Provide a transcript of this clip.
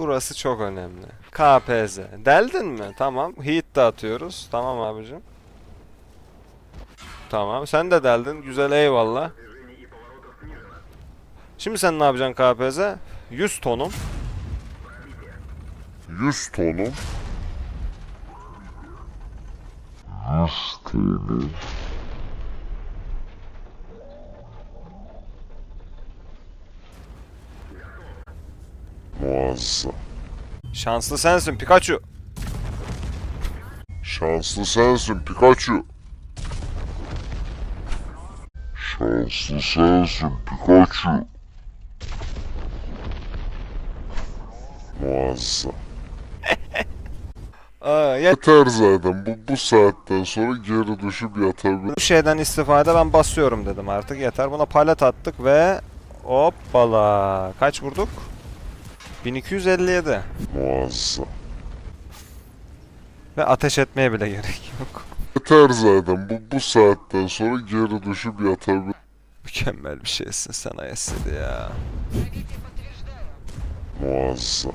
Burası çok önemli. KPZ. Deldin mi? Tamam. Heat de atıyoruz. Tamam abicim. Tamam. Sen de deldin. Güzel eyvallah. Şimdi sen ne yapacaksın KPZ? 100 tonum. 100 tonum. 100 tonum. Muazzam. Şanslı sensin Pikachu. Şanslı sensin Pikachu. Şanslı sensin Pikachu. Muazzam. Aa, yet- Yeter zaten bu, bu saatten sonra geri düşüp yatabilir. bu şeyden istifade ben basıyorum dedim artık yeter. Buna palet attık ve hoppala. Kaç vurduk? 1257. Muazzam. Ve ateş etmeye bile gerek yok. Yeter zaten bu, bu saatten sonra geri düşüp yatabilir. Mükemmel bir şeysin sen Ayesidi ya. Muazzam.